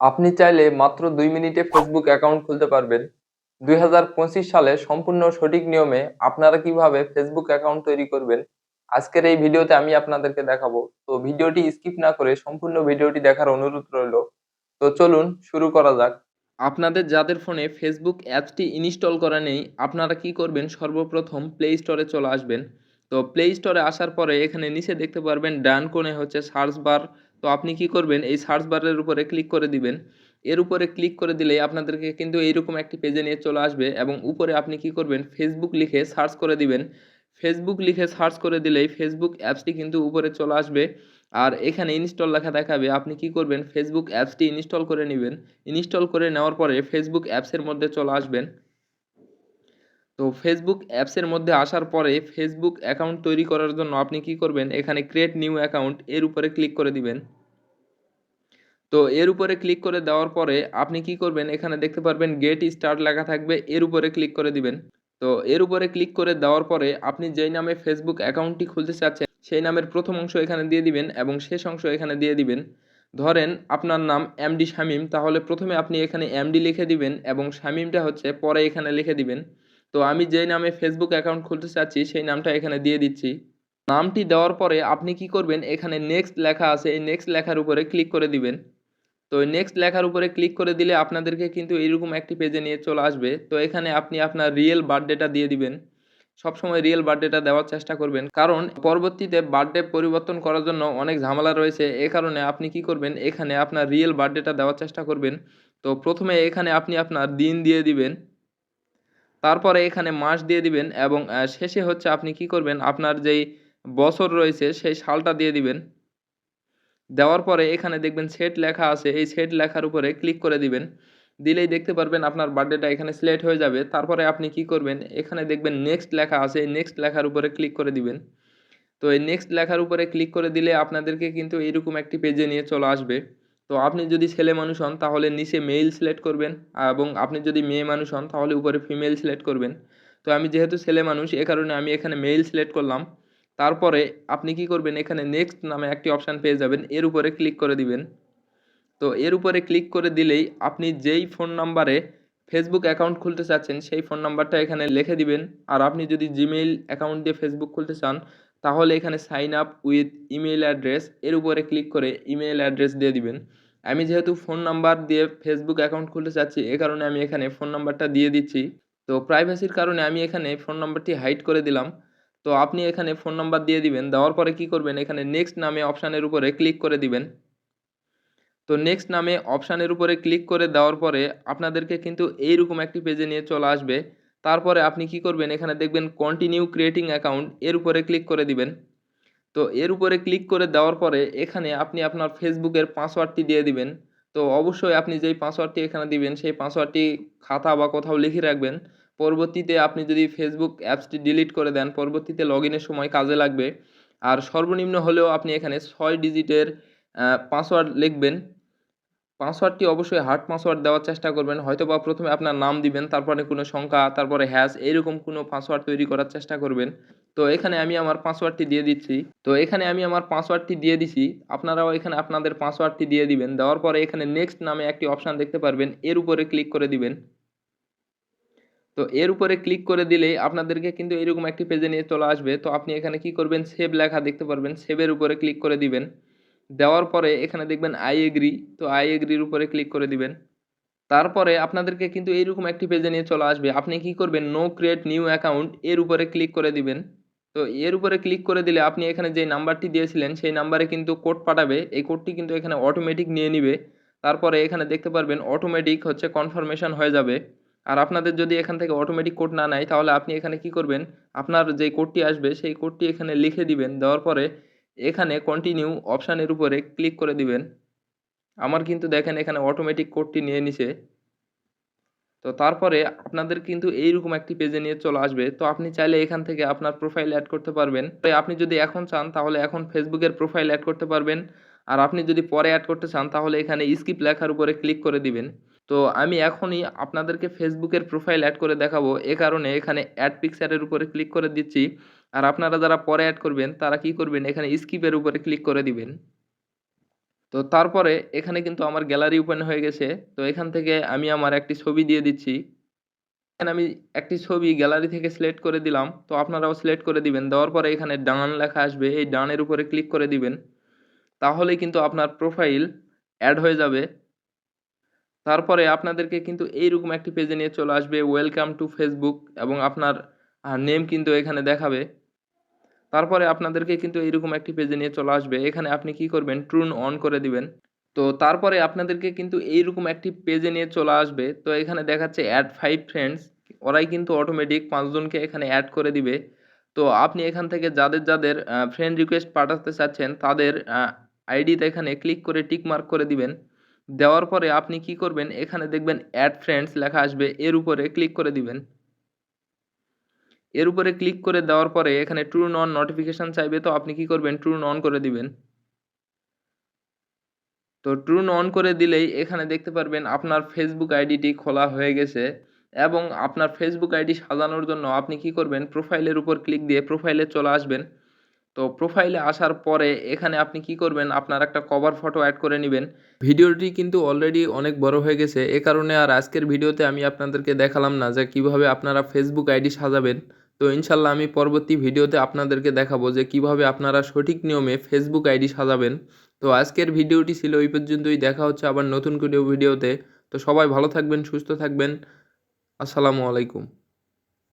আপনি চাইলে মাত্র দুই মিনিটে ফেসবুক অ্যাকাউন্ট খুলতে পারবেন। দুই হাজার পঁচিশ সালে সম্পূর্ণ সঠিক নিয়মে আপনারা কীভাবে ফেসবুক অ্যাকাউন্ট তৈরি করবেন, আজকের এই ভিডিওতে আমি আপনাদেরকে দেখাবো। তো ভিডিওটি স্কিপ না করে সম্পূর্ণ ভিডিওটি দেখার অনুরোধ রইল। তো চলুন শুরু করা যাক। আপনাদের যাদের ফোনে ফেসবুক অ্যাপসটি ইনস্টল করা নেই, আপনারা কি করবেন? সর্বপ্রথম প্লে স্টোরে চলে আসবেন। তো প্লে স্টোরে আসার পরে এখানে নিচে দেখতে পারবেন, ডান কোণে হচ্ছে সার্চ বার তো আপনি কি করবেন? এই সার্চ বারের উপরে ক্লিক করে দিবেন। এর উপরে ক্লিক করে দিলে আপনাদেরকে কিন্তু এইরকম একটি পেজে নিয়ে চলে আসবে এবং উপরে আপনি কি করবেন? ফেসবুক লিখে সার্চ করে দিবেন। ফেসবুক লিখে সার্চ করে দিলেই ফেসবুক অ্যাপসটি কিন্তু উপরে চলে আসবে। আর এখানে ইনস্টল লেখা দেখাবে। আপনি কি করবেন? ফেসবুক অ্যাপসটি ইনস্টল করে নেবেন। ইনস্টল করে নেওয়ার পরে ফেসবুক অ্যাপসের মধ্যে চলে আসবেন। তো ফেসবুক অ্যাপসের মধ্যে আসার পরে ফেসবুক অ্যাকাউন্ট তৈরি করার জন্য আপনি কি করবেন? এখানে ক্রিয়েট নিউ অ্যাকাউন্ট এর উপরে ক্লিক করে দিবেন। তো এর উপরে ক্লিক করে দেওয়ার পরে আপনি কি করবেন? এখানে দেখতে পারবেন গেট স্টার্ট লেখা থাকবে, এর উপরে ক্লিক করে দিবেন। তো এর উপরে ক্লিক করে দেওয়ার পরে আপনি যেই নামে ফেসবুক অ্যাকাউন্টটি খুলতে চাচ্ছেন, সেই নামের প্রথম অংশ এখানে দিয়ে দিবেন এবং শেষ অংশ এখানে দিয়ে দিবেন। ধরেন আপনার নাম এমডি শামীম, তাহলে প্রথমে আপনি এখানে এমডি লিখে দিবেন এবং শামীমটা হচ্ছে পরে এখানে লিখে দিবেন। তো আমি যেই নামে ফেসবুক অ্যাকাউন্ট খুলতে চাচ্ছি, সেই নামটা এখানে দিয়ে দিচ্ছি। নামটি দেওয়ার পরে আপনি কি করবেন? এখানে নেক্সট লেখা আছে, এই নেক্সট লেখার উপরে ক্লিক করে দিবেন। তো নেক্সট লেখার উপরে ক্লিক করে দিলে আপনাদেরকে কিন্তু এইরকম একটি পেজে নিয়ে চলে আসবে। তো এখানে আপনি আপনার রিয়েল বার্থডেটা দিয়ে দিবেন। সবসময় রিয়েল বার্থডেটা দেওয়ার চেষ্টা করবেন। কারণ পরবর্তীতে বার্থডে পরিবর্তন করার জন্য অনেক ঝামেলা রয়েছে। এ কারণে আপনি কি করবেন? এখানে আপনার রিয়েল বার্থডেটা দেওয়ার চেষ্টা করবেন। তো প্রথমে এখানে আপনি আপনার দিন দিয়ে দিবেন। তারপরে এখানে মাস দিয়ে দিবেন এবং শেষে হচ্ছে আপনি কি করবেন? আপনার যেই বছর রয়েছে, সেই সালটা দিয়ে দিবেন। দেওয়ার পরে এখানে দেখবেন সেট লেখা আছে, এই সেট লেখার উপরে ক্লিক করে দিবেন। দিলেই দেখতে পারবেন আপনার বার্থডেটা এখানে সিলেক্ট হয়ে যাবে। তারপরে আপনি কি করবেন? এখানে দেখবেন নেক্সট লেখা আছে, এই নেক্সট লেখার উপরে ক্লিক করে দিবেন। তো এই নেক্সট লেখার উপরে ক্লিক করে দিলে আপনাদেরকে কিন্তু এরকম একটি পেজে নিয়ে চলে আসবে। তো আপনি যদি ছেলে মানুষ হন, তাহলে নিচে মেইল সিলেক্ট করবেন এবং আপনি যদি মেয়ে মানুষ হন, তাহলে উপরে ফিমেল সিলেক্ট করবেন। তো আমি যেহেতু ছেলে মানুষ, এ কারণে আমি এখানে মেইল সিলেক্ট করলাম। তারপরে আপনি কি করবেন, এখানে নেক্সট নামে একটি অপশান পেয়ে যাবেন, এর উপরে ক্লিক করে দিবেন। তো এর উপরে ক্লিক করে দিলেই আপনি যেই ফোন নাম্বারে ফেসবুক অ্যাকাউন্ট খুলতে চাচ্ছেন, সেই ফোন নাম্বারটা এখানে লিখে দিবেন। আর আপনি যদি জিমেইল অ্যাকাউন্ট দিয়ে ফেসবুক খুলতে চান তাহলে এখানে sign up with email address এর উপরে ক্লিক করে ইমেইল অ্যাড্রেস দিয়ে দিবেন। আমি যেহেতু ফোন নাম্বার দিয়ে ফেসবুক অ্যাকাউন্ট খুলতে চাচ্ছি, এ কারণে আমি এখানে ফোন নাম্বারটা দিয়ে দিচ্ছি। তো প্রাইভেসির কারণে আমি এখানে ফোন নাম্বারটি হাইড করে দিলাম। তো আপনি এখানে ফোন নাম্বার দিয়ে দিবেন, দেওয়ার পরে কি করবেন, এখানে নেক্সট নামে অপশানের উপরে ক্লিক করে দিবেন। তো নেক্সট নামে অপশানের উপরে ক্লিক করে দেওয়ার পরে আপনাদেরকে কিন্তু এইরকম একটি পেজে নিয়ে চলে আসবে। তারপরে আপনি কি করবেন? এখানে দেখবেন কন্টিনিউ ক্রিয়েটিং অ্যাকাউন্ট এর উপরে ক্লিক করে দিবেন। তো এর উপরে ক্লিক করে দেওয়ার পরে এখানে আপনি আপনার ফেসবুকের পাসওয়ার্ডটি দিয়ে দিবেন। তো অবশ্যই আপনি যেই পাসওয়ার্ডটি এখানে দিবেন, সেই পাসওয়ার্ডটি খাতা বা কোথাও লিখে রাখবেন। পরবর্তীতে আপনি যদি ফেসবুক অ্যাপসটি ডিলিট করে দেন, পরবর্তীতে লগ ইনের সময় কাজে লাগবে। আর সর্বনিম্ন হলেও আপনি এখানে ছয় ডিজিটের পাসওয়ার্ড লিখবেন। পাসওয়ার্ডটি অবশ্যই হার্ড পাসওয়ার্ড দেওয়ার চেষ্টা করবেন। হয়তো বা প্রথমে আপনার নাম দিবেন, তারপরে কোনো সংখ্যা, তারপরে হ্যাশ এরকম কোনো পাসওয়ার্ড তৈরি করার চেষ্টা করবেন। তো এখানে আমি আমার পাসওয়ার্ডটি দিয়ে দিচ্ছি। তো এখানে আমি আমার পাসওয়ার্ডটি দিয়ে দিছি। আপনারাও এখানে আপনাদের পাসওয়ার্ডটি দিয়ে দিবেন। দেওয়ার পরে এখানে নেক্সট নামে একটি অপশান দেখতে পারবেন। এর উপরে ক্লিক করে দিবেন। তো এর উপরে ক্লিক করে দিলেই আপনাদেরকে কিন্তু এরকম একটি পেজে নিয়ে চলে আসবে। তো আপনি এখানে কি করবেন? সেভ লেখা দেখতে পারবেন। সেভের উপরে ক্লিক করে দিবেন। দেওয়ার পরে এখানে দেখবেন আই এগ্রি তো আই এগ্রির উপরে ক্লিক করে দিবেন। তারপরে আপনাদেরকে কিন্তু এইরকম একটি পেজে নিয়ে চলে আসবে। আপনি কি করবেন? নো ক্রিয়েট নিউ অ্যাকাউন্ট এর উপরে ক্লিক করে দিবেন। তো এর উপরে ক্লিক করে দিলে আপনি এখানে যে নাম্বারটি দিয়েছিলেন, সেই নাম্বারে কিন্তু কোড পাঠাবে। এই কোডটি কিন্তু এখানে অটোমেটিক নিয়ে নিবে। তারপরে এখানে দেখতে পারবেন অটোমেটিক হচ্ছে কনফার্মেশন হয়ে যাবে। আর আপনাদের যদি এখান থেকে অটোমেটিক কোড না নেয়, তাহলে আপনি এখানে কি করবেন? আপনার যে কোডটি আসবে, সেই কোডটি এখানে লিখে দিবেন। দেওয়ার পরে এখানে কন্টিনিউ অপশানের উপরে ক্লিক করে দিবেন। আমার কিন্তু দেখেন এখানে অটোমেটিক কোডটি নিয়ে নিছে। তো তারপরে আপনাদের কিন্তু এইরকম একটি পেজে নিয়ে চলে আসবে। তো আপনি চাইলে এখান থেকে আপনার প্রোফাইল অ্যাড করতে পারবেন। তো আপনি যদি এখন চান, তাহলে এখন ফেসবুকের প্রোফাইল অ্যাড করতে পারবেন। আর আপনি যদি পরে অ্যাড করতে চান, তাহলে এখানে স্কিপ লেখার উপরে ক্লিক করে দিবেন। তো আমি এখনই আপনাদেরকে ফেসবুকের প্রোফাইল অ্যাড করে দেখাবো। এ কারণে এখানে অ্যাড পিকচারের উপরে ক্লিক করে দিচ্ছি। আর আপনারা যারা পরে অ্যাড করবেন, তারা কি করবেন? এখানে স্কিপের উপরে ক্লিক করে দিবেন। তো তারপরে এখানে কিন্তু আমার গ্যালারি ওপেন হয়ে গেছে। তো এখান থেকে আমি আমার একটি ছবি দিয়ে দিচ্ছি। এখানে আমি একটি ছবি গ্যালারি থেকে সিলেক্ট করে দিলাম। তো আপনারাও সিলেক্ট করে দিবেন। দেওয়ার পরে এখানে ডান লেখা আসবে। এই ডানের উপরে ক্লিক করে দিবেন। তাহলে কিন্তু আপনার প্রোফাইল অ্যাড হয়ে যাবে। তারপরে আপনাদেরকে কিন্তু এইরকম একটি পেজে নিয়ে চলে আসবে। ওয়েলকাম টু ফেসবুক এবং আপনার নেম কিন্তু এখানে দেখাবে। তারপরে আপনাদেরকে কিন্তু এইরকম একটি পেজে নিয়ে চলে আসবে। এখানে আপনি কি করবেন? ট্রুন অন করে দিবেন। তো তারপরে আপনাদেরকে কিন্তু এইরকম একটি পেজে নিয়ে চলে আসবে। তো এখানে দেখাচ্ছে অ্যাড ফাইভ ফ্রেন্ডস ওরাই কিন্তু অটোমেটিক পাঁচজনকে এখানে অ্যাড করে দিবে। তো আপনি এখান থেকে যাদের যাদের ফ্রেন্ড রিকোয়েস্ট পাঠাতে চাচ্ছেন, তাদের আইডিতে এখানে ক্লিক করে টিক মার্ক করে দিবেন। দেওয়ার পরে আপনি কি করবেন? এখানে দেখবেন অ্যাড ফ্রেন্ডস লেখা আসবে। এর উপরে ক্লিক করে দিবেন। এর উপরে ক্লিক করে দেওয়ার পরে এখানে ট্রুন অন নোটিফিকেশন চাইবে, তো আপনি কি করবেন? ট্রুন অন করে দিবেন। তো ট্রুন অন করে দিলেই এখানে দেখতে পারবেন আপনার ফেসবুক আইডিটি খোলা হয়ে গেছে এবং আপনার ফেসবুক আইডি সাজানোর জন্য আপনি কি করবেন? প্রোফাইলের উপর ক্লিক দিয়ে প্রোফাইলে চলে আসবেন। তো প্রোফাইলে আসার পরে এখানে আপনি কি করবেন? আপনার একটা কভার ফটো অ্যাড করে নেবেন। ভিডিওটি কিন্তু অলরেডি অনেক বড় হয়ে গেছে। এ কারণে আর আজকের ভিডিওতে আমি আপনাদেরকে দেখালাম না যে কীভাবে আপনারা ফেসবুক আইডি সাজাবেন। তো ইনশাল্লাহ আমি পরবর্তী ভিডিওতে আপনাদেরকে দেখাবো যে কীভাবে আপনারা সঠিক নিয়মে ফেসবুক আইডি সাজাবেন। তো আজকের ভিডিওটি ছিল এই পর্যন্তই, দেখা হচ্ছে আবার নতুন কোনো ভিডিওতে। তো সবাই ভালো থাকবেন, সুস্থ থাকবেন। আসসালামু আলাইকুম।